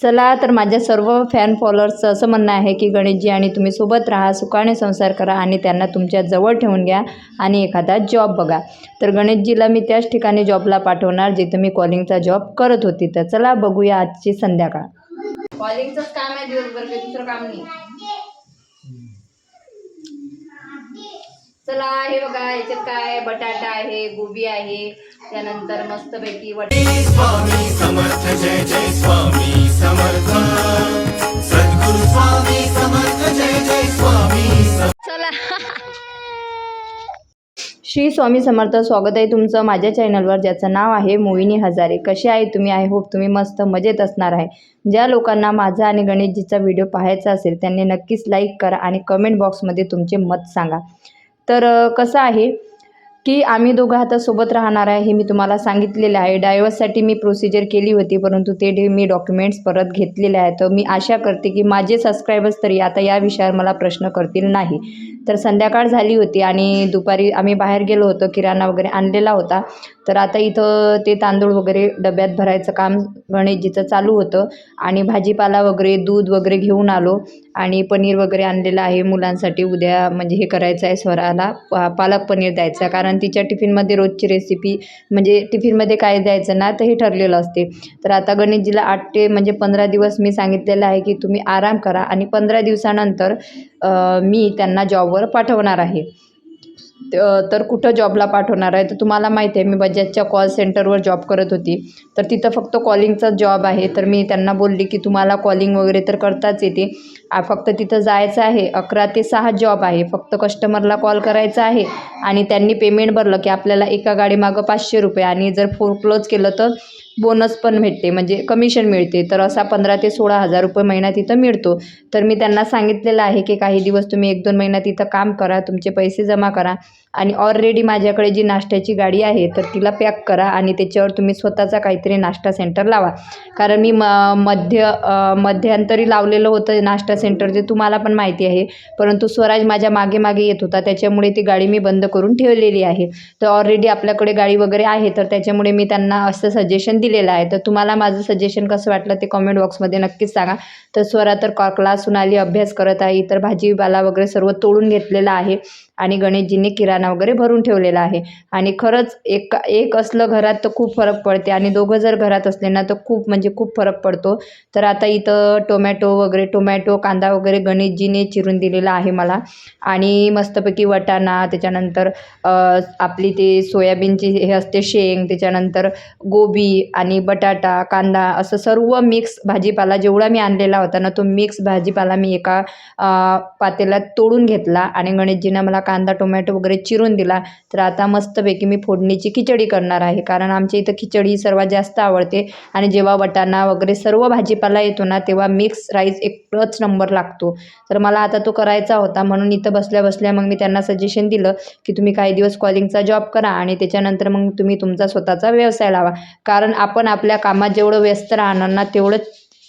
चला तर माझ्या सर्व फॅन फॉलोअर्सचं असं म्हणणं आहे की गणेशजी आणि तुम्ही सोबत राहा सुखाने संसार करा आणि त्यांना तुमच्या जवळ ठेवून घ्या आणि एखादा जॉब बघा. तर गणेशजीला मी त्याच ठिकाणी जॉबला पाठवणार जिथं मी कॉलिंगचा जॉब करत होती. तर चला बघूया आजची संध्याकाळ. कॉलिंगचंच काम आहे दिवसभर काही दुसरं काम नाही. चला हे बघा याच्यात काय बटाटा आहे गोबी आहे. त्यानंतर मस्तपैकी वट स्वामी समर्थ जय जय स्वामी. समर्थ सद्गुरु स्वामी समर्थ जय जय स्वामी चला श्री स्वामी समर्थ स्वागत आहे तुमचं माझ्या चॅनलवर ज्याचं नाव आहे मोहिनी हजारे. कसे आहे तुम्ही? आय होप तुम्ही मस्त मजेत असणार आहे. ज्या लोकांना माझा आणि गणेशजीचा व्हिडिओ पाहायचा असेल त्यांनी नक्कीच लाईक करा आणि कमेंट बॉक्समध्ये तुमचे मत सांगा. तर कसं आहे? की आम्ही दोघं आता सोबत राहणार आहे हे मी तुम्हाला सांगितलेलं आहे. डायव्हर्ससाठी मी प्रोसिजर केली होती परंतु ते डे मी डॉक्युमेंट्स परत घेतलेले आहे तर मी आशा करते की माझे सबस्क्रायबर्स तरी आता या विषयावर मला प्रश्न करतील नाही. तर संध्याकाळ झाली होती आणि दुपारी आम्ही बाहेर गेलो होतो किराणा वगैरे आणलेला होता. तर आता इथं ते तांदूळ वगैरे डब्यात भरायचं काम गणेशजीचं चालू होतं आणि भाजीपाला वगैरे दूध वगैरे घेऊन आलो आणि पनीर वगैरे आणलेलं आहे मुलांसाठी. उद्या म्हणजे हे करायचं आहे स्वराला पा पालक पनीर द्यायचं कारण कारण तिच्या टिफिनमध्ये रोजची रेसिपी म्हणजे टिफिनमध्ये काय द्यायचं ना तर हे ठरलेलं असते. तर आता गणेशजीला आठ ते म्हणजे पंधरा दिवस मी सांगितलेलं आहे की तुम्ही आराम करा आणि पंधरा दिवसानंतर मी त्यांना जॉबवर पाठवणार आहे. तर कुठं जॉबला पाठवणार आहे? तर तुम्हाला माहिती आहे मी बजाजच्या कॉल सेंटरवर जॉब करत होती. तर तिथं फक्त कॉलिंगचा जॉब आहे. तर मी त्यांना बोलली की तुम्हाला कॉलिंग वगैरे तर करताच येते. फक्त तिथं जायचं आहे. अकरा ते सहा जॉब आहे. फक्त कस्टमरला कॉल करायचा आहे आणि त्यांनी पेमेंट भरलं की आपल्याला एका गाडीमागं पाचशे रुपये आणि जर फोर क्लोज केलं तर बोनस पण भेटते म्हणजे कमिशन मिळते. तर असा पंधरा ते सोळा हजार रुपये महिना तिथं मिळतो. तर मी त्यांना सांगितलेलं आहे की काही दिवस तुम्ही एक दोन महिना तिथं काम करा तुमचे पैसे जमा करा. आणि ऑलरेडी माझ्याकडे जी नाश्त्याची गाडी आहे तर तिला पॅक करा आणि त्याच्यावर तुम्ही स्वतःचा काहीतरी नाश्ता सेंटर लावा. कारण मी म मध्य मध्यांतरी मध्यंतरी लावलेलं होतं नाश्ता सेंटर जे तुम्हाला पण माहिती आहे. परंतु स्वराज माझ्या मागे मागे येत होता त्याच्यामुळे ती गाडी मी बंद करून ठेवलेली आहे. तर ऑलरेडी आपल्याकडे गाडी वगैरे आहे तर त्याच्यामुळे मी त्यांना असं सजेशन दिलेला आहे. तर तुम्हाला माझं सजेशन कसं वाटलं ते कमेंट बॉक्समध्ये नक्कीच सांगा. तर स्वरा तर कॉ क्लासून आली अभ्यास करत आहे इतर भाजीपाला वगैरे सर्व तोडून घेतलेलं आहे. आणि गणेशजींनी किराणा वगैरे भरून ठेवलेला आहे. आणि खरंच एक एक असलं घरात तर खूप फरक पडते आणि दोघं जर घरात असले ना तर खूप म्हणजे खूप फरक पडतो. तर आता इथं टोमॅटो वगैरे टोमॅटो कांदा वगैरे गणेशजीने चिरून दिलेला आहे मला. आणि मस्तपैकी वटाणा त्याच्यानंतर आपली ते सोयाबीनची हे असते शेंग त्याच्यानंतर गोबी आणि बटाटा कांदा असं सर्व मिक्स भाजीपाला जेवढा मी आणलेला होता ना तो मिक्स भाजीपाला मी एका पातेल्यात तोडून घेतला आणि गणेशजीनं मला कांदा टोमॅटो वगैरे चिरून दिला तर आता मस्तपैकी मी फोडणीची खिचडी करणार आहे. कारण आमच्या इथं खिचडी सर्वात जास्त आवडते आणि जेव्हा वटाणा वगैरे सर्व भाजीपाला येतो ना तेव्हा मिक्स राईस एकच नंबर लागतो. तर मला आता तो करायचा होता म्हणून इथं बसल्या बसल्या मग मी त्यांना सजेशन दिलं की तुम्ही काही दिवस कॉलिंगचा जॉब करा आणि त्याच्यानंतर मग तुम्ही तुमचा स्वतःचा व्यवसाय लावा. कारण आपण आपल्या कामात जेवढं व्यस्त राहणार ना तेवढं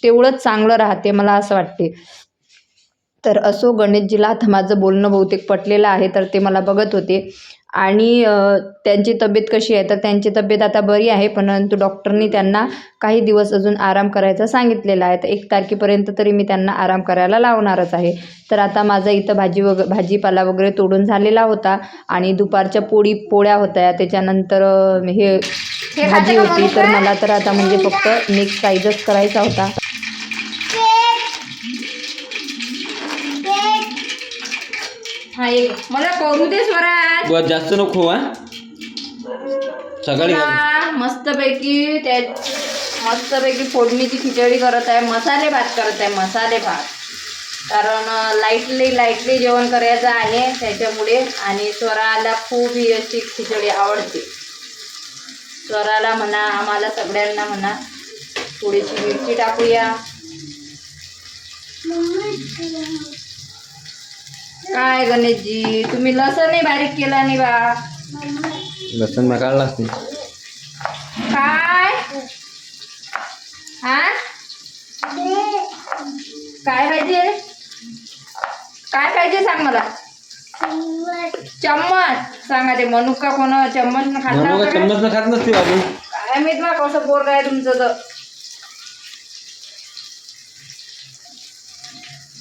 तेवढंच चांगलं राहते मला असं वाटते. तर असो गणेशजीला आता माझं बोलणं बहुतेक पटलेलं आहे तर ते मला बघत होते. आणि त्यांची तब्येत कशी आहे? तर त्यांची तब्येत आता बरी आहे परंतु डॉक्टरनी त्यांना काही दिवस अजून आराम करायचा सांगितलेला आहे. तर एक तारखेपर्यंत तरी मी त्यांना आराम करायला लावणारच आहे. तर आता माझा इथं भाजी वग भाजीपाला वगैरे तोडून झालेला होता आणि दुपारच्या पोळी पोळ्या होत्या. त्याच्यानंतर हे भाजी होती तर मला तर आता म्हणजे फक्त मिक्स साईजच करायचा होता. हा एक. मला करू दे स्वराज. बस जास्त नको हा. सकाळी घाल. हा, मस्तपैकी त्या मस्तपैकी फोडणीची खिचडी करत आहे मसाले भात करत आहे मसाले भात. कारण लाईटली लाईटली जेवण करायचं आहे त्याच्यामुळे आणि स्वराला खूप ही अशी खिचडी आवडते. स्वराला म्हणा आम्हाला सगळ्यांना म्हणा थोडीशी मिरची टाकूया. काय गणेशजी? तुम्ही लसणही बारीक केला नाही बा लसण मग काढला असते. काय? हा? काय पाहिजे? काय पाहिजे सांग मला? चम्मच. सांगा ते मनुका कोण चम्मच न खाता म्हणून होता का? काय? चम्मच न खात नसते बाबू. काय माहीत बा कसं पोरग आहे तुमचं तर.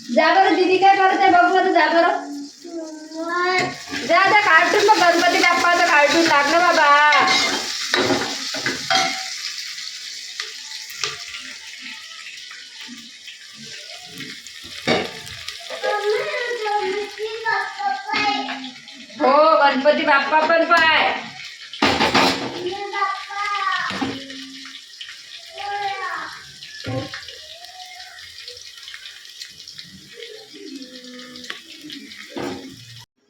जा बरं दीदी काय करत आहे बघ बरं जा बरं जा जा कार्टून बघ गणपती बाप्पाचं कार्टून लागलं बाबा हो गणपती बाप्पा पण पाय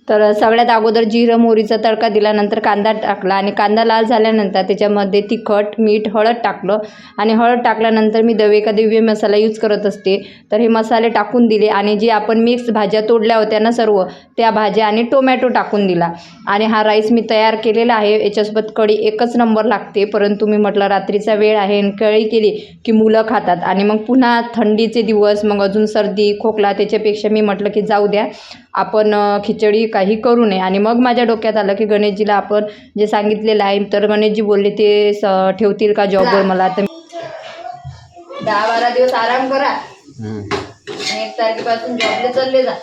तर सगळ्यात अगोदर जिरं मोहरीचा तडका दिल्यानंतर कांदा टाकला आणि कांदा लाल झाल्यानंतर त्याच्यामध्ये तिखट मीठ हळद टाकलं. आणि हळद टाकल्यानंतर मी दवे का दिव्य मसाला यूज करत असते. तर हे मसाले टाकून दिले आणि जे आपण मिक्स भाज्या तोडल्या होत्या ना सर्व त्या भाज्या आणि टोमॅटो टाकून दिला. आणि हा राईस मी तयार केलेला आहे. याच्यासोबत कढी एकच नंबर लागते. परंतु मी म्हटलं रात्रीचा वेळ आहे आणि कढी केली की मुलं खातात. आणि मग पुन्हा थंडीचे दिवस मग अजून सर्दी खोकला त्याच्यापेक्षा मी म्हटलं की जाऊ द्या. आपण खिचडी काही करू नये. आणि मग माझ्या डोक्यात आलं की गणेशजीला आपण जे सांगितलेलं आहे तर गणेशजी बोलले ते स ठेवतील का जॉबवर मला? तर दहा बारा दिवस आराम करा. एक तारखेपासून जॉबला चालले जा.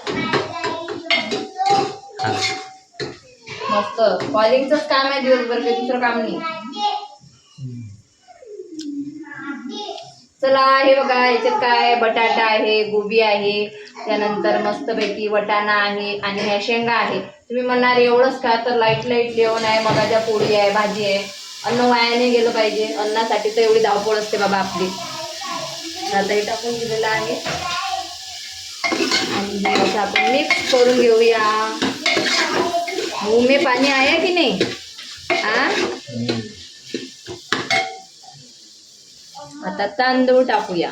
मस्त. कॉलिंगचंच काम आहे दिवसभर काही दुसरं काम नाही. चला हे बघा याच्यात काय बटाटा आहे गोबी आहे त्यानंतर मस्तपैकी वटाणा आहे आणि ह्या शेंगा आहे तुम्ही म्हणणार एवढंच का? तर लाइट लाइट जेवण आहे मगाच्या पोळी आहे भाजी आहे. अन्न वाया नाही गेलं पाहिजे. अन्नासाठी तर एवढी धावपळ असते बाबा आपली. आता हे टाकून दिलेलं आहे. आणि असं आपण मिक्स करून घेऊया. मुंह में पाणी आहे की नाही? हा आता तांदूळ टाकूया.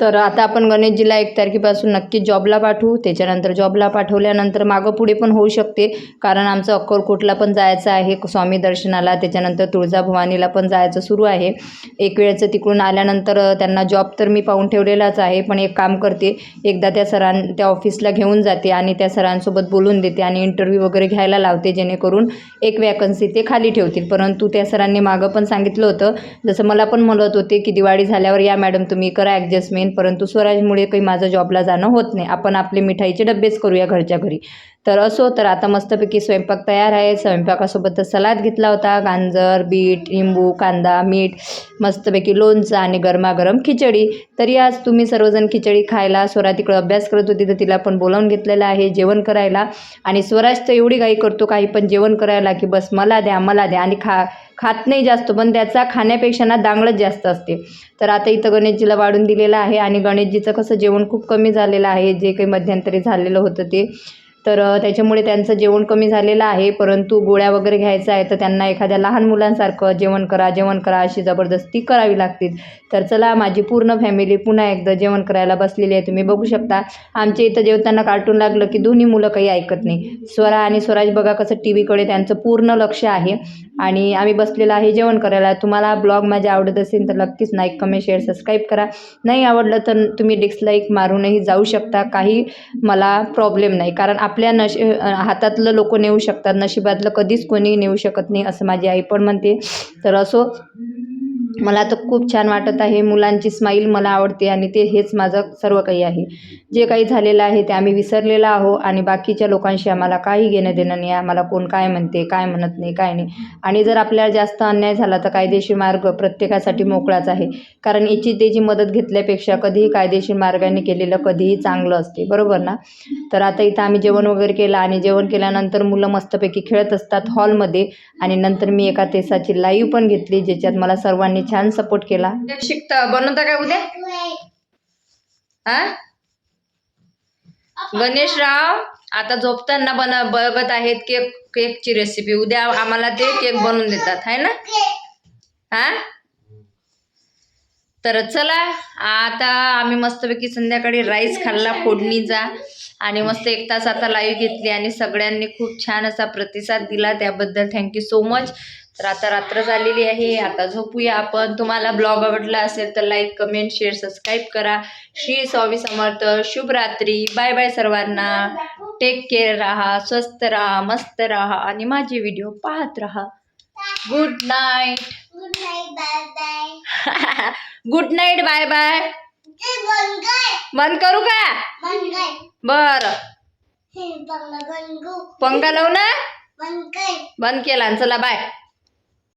तर आता आपण गणेशजीला एक तारखेपासून नक्की जॉबला पाठवू. त्याच्यानंतर जॉबला पाठवल्यानंतर मागं पुढे पण होऊ शकते. कारण आमचं अक्कलकोटला पण जायचं आहे स्वामी दर्शनाला. त्याच्यानंतर तुळजाभवानीला पण जायचं सुरू आहे. एक वेळचं तिकडून आल्यानंतर त्यांना जॉब तर मी पाहून ठेवलेलाच आहे. पण एक काम करते एकदा त्या सरां त्या ऑफिसला घेऊन जाते आणि त्या सरांसोबत बोलून देते आणि इंटरव्ह्यू वगैरे घ्यायला लावते. जेणेकरून एक वॅकन्सी ते खाली ठेवतील. परंतु त्या सरांनी मागं पण सांगितलं होतं. जसं मला पण म्हणत होते की दिवाळी झाल्यावर या मॅडम तुम्ही करा ॲडजस्टमेंट परंतु स्वराजमुळे काही माझं जॉबला जाणं होत नाही. आपण आपले मिठाईचे डब्बेच करूया घरच्या घरी. तर असो तर आता मस्तपैकी स्वयंपाक तयार आहे. स्वयंपाकासोबत सलाद घेतला होता. गांजर बीट लिंबू कांदा मीठ मस्तपैकी लोणचं आणि गरमागरम खिचडी. तरी आज तुम्ही सर्वजण खिचडी खायला स्वरा तिकडं अभ्यास करत होती तर तिला पण बोलावून घेतलेलं आहे जेवण करायला. आणि स्वराज तर एवढी गाई करतो काही पण जेवण करायला की बस मला द्या मला द्या. आणि खा खात नाही जास्त पण त्याचा खाण्यापेक्षा ना दांगडच जास्त असते. तर आता इथं गणेशजीला वाढून दिलेलं आहे आणि गणेशजीचं कसं जेवण खूप कमी झालेलं आहे जे काही मध्यंतरी झालेलं होतं ते. तर त्याच्यामुळे त्यांचं जेवण कमी झालेलं आहे. परंतु गोळ्या वगैरे घ्यायचं आहे तर त्यांना एखाद्या लहान मुलांसारखं जेवण करा जेवण करा अशी जबरदस्ती करावी लागते तर चला माझी पूर्ण फॅमिली पुन्हा एकदा जेवण करायला बसलेली आहे. तुम्ही बघू शकता आमच्या इथं जेवताना कार्टून लागलं की दोन्ही मुलं काही ऐकत नाही. स्वरा आणि स्वराज बघा कसं टी व्हीकडे त्यांचं पूर्ण लक्ष आहे. आणि आम्ही बसलेलं आहे जेवण करायला. तुम्हाला ब्लॉग माझे आवडत असेल तर नक्कीच लाईक कमेंट शेअर सबस्क्राईब करा. नाही आवडलं तर तुम्ही डिसलाईक मारूनही जाऊ शकता. काही मला प्रॉब्लेम नाही. कारण आपल्या नश हातातलं लोक नेऊ शकतात. नशिबातलं कधीच कोणी नेऊ शकत नाही असं माझी आई पण म्हणते. तर असो मला तर खूप छान वाटत आहे. मुलांची स्माईल मला आवडते आणि ते हेच माझं सर्व काही आहे. जे काही झालेलं आहे ते आम्ही विसरलेलं आहो आणि बाकीच्या लोकांशी आम्हाला काही घेणं देणं नाही. आम्हाला कोण काय म्हणते काय म्हणत नाही काय नाही. आणि जर आपल्याला जास्त अन्याय झाला तर कायदेशीर मार्ग प्रत्येकासाठी मोकळाच आहे. कारण याची त्याची मदत घेतल्यापेक्षा कधीही कायदेशीर मार्गाने केलेलं कधीही चांगलं असते. बरोबर ना? तर आता इथं आम्ही जेवण वगैरे केलं आणि जेवण केल्यानंतर मुलं मस्तपैकी खेळत असतात हॉलमध्ये आणि नंतर मी एका तेसाची लाईव्ह पण घेतली ज्याच्यात मला सर्वांनी छान सपोर्ट केला. शिकता. बनवता काय उद्या? हा? गणेशराव आता झोपताना बन बघत आहेत केक केकची रेसिपी उद्या आम्हाला ते केक बनवून देतात. है ना? हा? तर चला आता आम्ही मस्तपैकी संध्याकाळी राईस खाल्ला फोडणीचा. आणि मस्त एक तास आता लाईव्ह घेतली आणि सगळ्यांनी खूप छान असा प्रतिसाद दिला. त्याबद्दल थँक्यू सो मच तर आता रात्र झालेली आहे. आता झोपूया आपण. तुम्हाला ब्लॉग आवडला असेल तर लाईक कमेंट शेअर सबस्क्राईब करा. श्री स्वामी समर्थ. शुभ रात्री. बाय बाय सर्वांना. टेक केअर राहा. स्वस्त राहा. मस्त राहा. आणि माझे व्हिडिओ पाहत राहा. Good night. Good night bye bye. बंद करू का? बर. हे बंद बंद गो पंखा लावू ना? बंद केला चला बाय